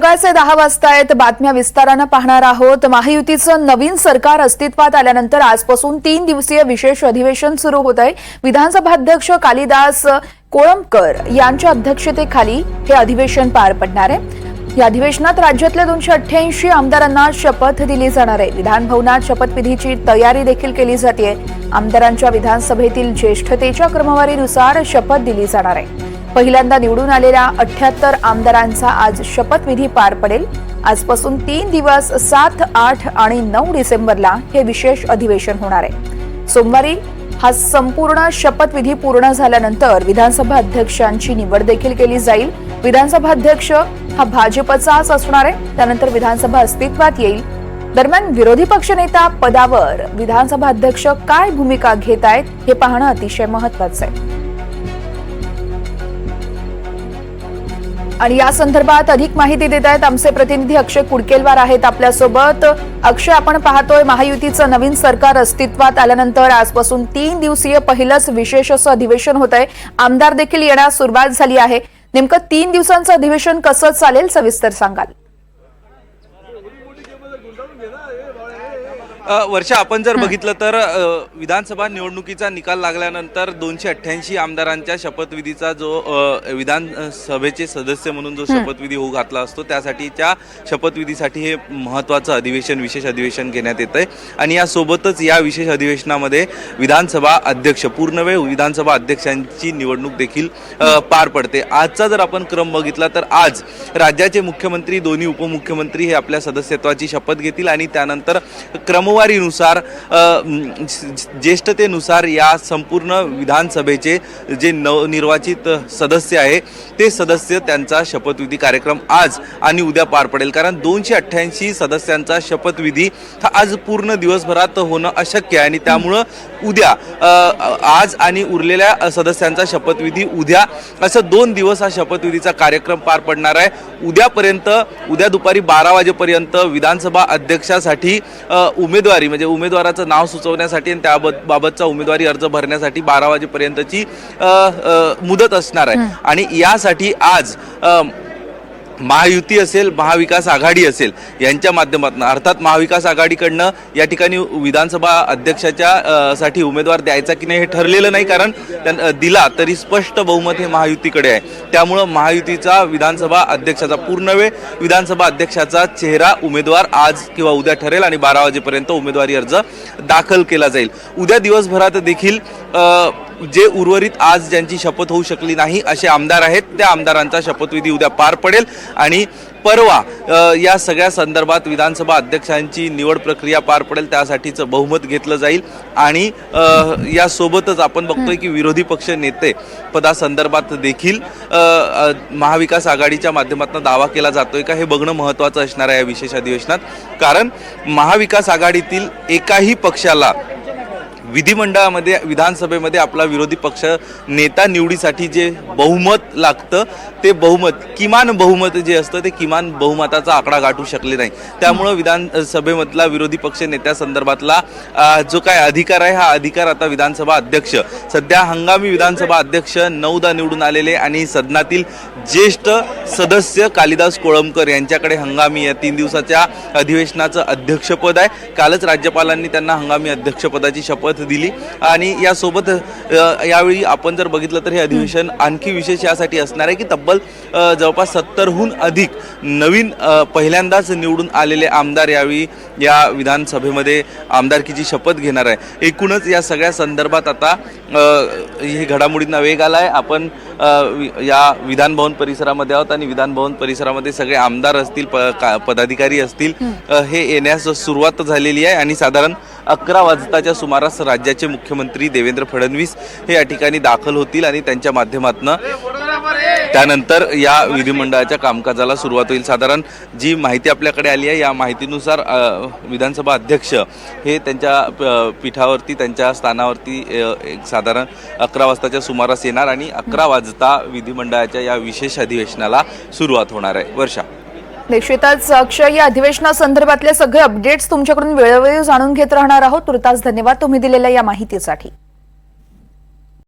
सकाळचे दहा वाजता आहेत. बातम्या विस्तारानं पाहणार आहोत. महायुतीचं नवीन सरकार अस्तित्वात आल्यानंतर आजपासून तीन दिवसीय विशेष अधिवेशन सुरू होत आहे. विधानसभा अध्यक्ष कालिदास कोळंबकर यांच्या अध्यक्षतेखाली हे अधिवेशन पार पडणार आहे. या अधिवेशनात राज्यातल्या दोनशे अठ्ठ्याऐंशी आमदारांना शपथ दिली जाणार आहे. विधानभवनात शपथविधीची तयारी देखील केली जाते. आमदारांच्या विधानसभेतील ज्येष्ठतेच्या क्रमवारीनुसार शपथ दिली जाणार आहे. पहिल्यांदा निवडून आलेल्या अठ्याहत्तर आमदारांचा आज शपथविधी पार पडेल. आजपासून तीन दिवस सात आठ आणि नऊ डिसेंबरला हे विशेष अधिवेशन होणार आहे. सोमवारी हा संपूर्ण शपथविधी पूर्ण झाल्यानंतर विधानसभा अध्यक्षांची निवड देखील केली जाईल. विधानसभा अध्यक्ष हा भाजपचाच असणार आहे. त्यानंतर विधानसभा अस्तित्वात येईल. दरम्यान विरोधी पक्षनेता पदावर विधानसभा अध्यक्ष काय भूमिका घेत आहेत हे पाहणं अतिशय महत्वाचं आहे. आणि या संदर्भात अधिक माहिती देत आहेत आमचे प्रतिनिधी अक्षय कुडकेलवार आहेत आपल्यासोबत. अक्षय आपण पाहतोय महायुतीचं नवीन सरकार अस्तित्वात आल्यानंतर आजपासून तीन दिवसीय पहिलंच विशेष असं अधिवेशन होत आहे. आमदार देखील येण्यास सुरुवात झाली आहे. नेमकं तीन दिवसांचं अधिवेशन कसं चालेल सविस्तर सांगाल? वर्षा आपण जर बघितलं तर विधानसभा निवडणुकीचा निकाल लागल्यानंतर दोनशे अठ्ठ्याऐंशी आमदारांच्या शपथविधीचा जो अ, विधान अ, सभेचे सदस्य म्हणून जो शपथविधी होऊ घातला असतो त्यासाठीच्या शपथविधीसाठी हे महत्त्वाचं अधिवेशन विशेष अधिवेशन घेण्यात येत आहे आणि यासोबतच या विशेष अधिवेशनामध्ये विधानसभा अध्यक्ष पूर्णवेळ विधानसभा अध्यक्षांची निवडणूक देखील पार पडते. आजचा जर आपण क्रम बघितला तर आज राज्याचे मुख्यमंत्री दोन्ही उपमुख्यमंत्री हे आपल्या सदस्यत्वाची शपथ घेतील आणि त्यानंतर क्रमवारीनुसार ज्येष्ठतेनुसार या संपूर्ण विधानसभेचे जे नवनिर्वाचित सदस्य आहे ते सदस्य त्यांचा शपथविधी कार्यक्रम आज आणि उद्या पार पडेल. कारण दोनशे अठ्ठ्याऐंशी सदस्यांचा शपथविधी हा आज पूर्ण दिवसभरात होणं अशक्य आहे. आणि त्यामुळं उद्या आज आणि उरलेल्या सदस्यांचा शपथविधी उद्या असं दोन दिवस हा शपथविधीचा कार्यक्रम पार पडणार आहे. उद्यापर्यंत उद्या दुपारी बारा वाजेपर्यंत विधानसभा अध्यक्षासाठी उमेदवार उमेदवारी म्हणजे उमेदवाराचं नाव सुचवण्यासाठी आणि त्याबाबत बाबतचा उमेदवारी अर्ज भरण्यासाठी बारा वाजेपर्यंतची मुदत असणार आहे. आणि यासाठी आज महायुती असेल महाविकास आघाडी असेल यांच्या माध्यमातून अर्थात महाविकास आघाडीकडनं या ठिकाणी विधानसभा अध्यक्षाच्या साठी उमेदवार द्यायचा की नाही हे ठरलेलं नाही कारण त्यां- दिला तरी स्पष्ट बहुमत हे महायुतीकडे आहे. त्यामुळं महायुतीचा विधानसभा अध्यक्षाचा पूर्ण वेळ विधानसभा अध्यक्षाचा चेहरा उमेदवार आज किंवा उद्या ठरेल आणि बारा वाजेपर्यंत उमेदवारी अर्ज दाखल केला जाईल. उद्या दिवसभरात देखील जे उर्वरित आज ज्यांची शपथ होऊ शकली नाही असे आमदार आहेत त्या आमदारांचा शपथविधी उद्या पार पडेल. आणि परवा या सगळ्या संदर्भात विधानसभा अध्यक्षांची निवड प्रक्रिया पार पडेल त्यासाठीचं बहुमत घेतलं जाईल. आणि यासोबतच आपण बघतोय की विरोधी पक्ष नेते पदासंदर्भात देखील महाविकास आघाडीच्या माध्यमातून दावा केला जातोय का हे बघणं महत्त्वाचं असणार आहे या विशेष अधिवेशनात. कारण महाविकास आघाडीतील एकाही पक्षाला विधिमंडळामध्ये विधानसभेमध्ये आपला विरोधी पक्ष नेता निवडीसाठी जे बहुमत लागतं ते बहुमत किमान बहुमत जे असतं ते किमान बहुमताचा आकडा गाठू शकले नाही. त्यामुळं विधानसभेमधला विरोधी पक्ष नेत्यासंदर्भातला जो काय अधिकार आहे हा अधिकार आता विधानसभा अध्यक्ष सध्या हंगामी विधानसभा अध्यक्ष नऊदा निवडून आलेले आणि सदनातील ज्येष्ठ सदस्य कालिदास कोळंबकर यांच्याकडे हंगामी या तीन दिवसाच्या अधिवेशनाचं अध्यक्षपद आहे. कालच राज्यपालांनी त्यांना हंगामी अध्यक्षपदाची शपथ दिली. आणि यासोबत यावेळी आपण जर बघितलं तर हे अधिवेशन आणखी विशेष यासाठी असणार आहे की तब्बल जवळपास सत्तरहून अधिक नवीन पहिल्यांदाच निवडून आलेले आमदार यावेळी या विधानसभेमध्ये आमदारकीची शपथ घेणार आहे. एकूणच या सगळ्या संदर्भात आता हे घडामोडींना वेग आला आहे आपण या विधानभवन परिसरामध्ये आहोत आणि विधानभवन परिसरामध्ये सगळे आमदार असतील प पदाधिकारी असतील हे येण्यास सुरुवात झालेली आहे. आणि साधारण अकरा वाजताच्या सुमारास राज्याचे मुख्यमंत्री देवेंद्र फडणवीस हे या ठिकाणी दाखल होतील आणि त्यांच्या माध्यमातून त्यानंतर या विधिमंडळाच्या कामकाजाला सुरुवात होईल. साधारण जी माहिती आपल्याकडे आली आहे या माहितीनुसार विधानसभा अध्यक्ष हे त्यांच्या पीठावरती त्यांच्या स्थानावरती एक साधारण अकरा वाजताच्या सुमारास येणार आणि अकरा वाजता विधिमंडळाच्या या विशेष अधिवेशनाला सुरुवात होणार आहे. वर्षा. निश्चितच अक्षय या अधिवेशनासंदर्भातले सगळे अपडेट्स तुमच्याकडून वेळोवेळी जाणून घेत राहणार आहोत. तुर्तास धन्यवाद तुम्ही दिलेल्या या माहितीसाठी.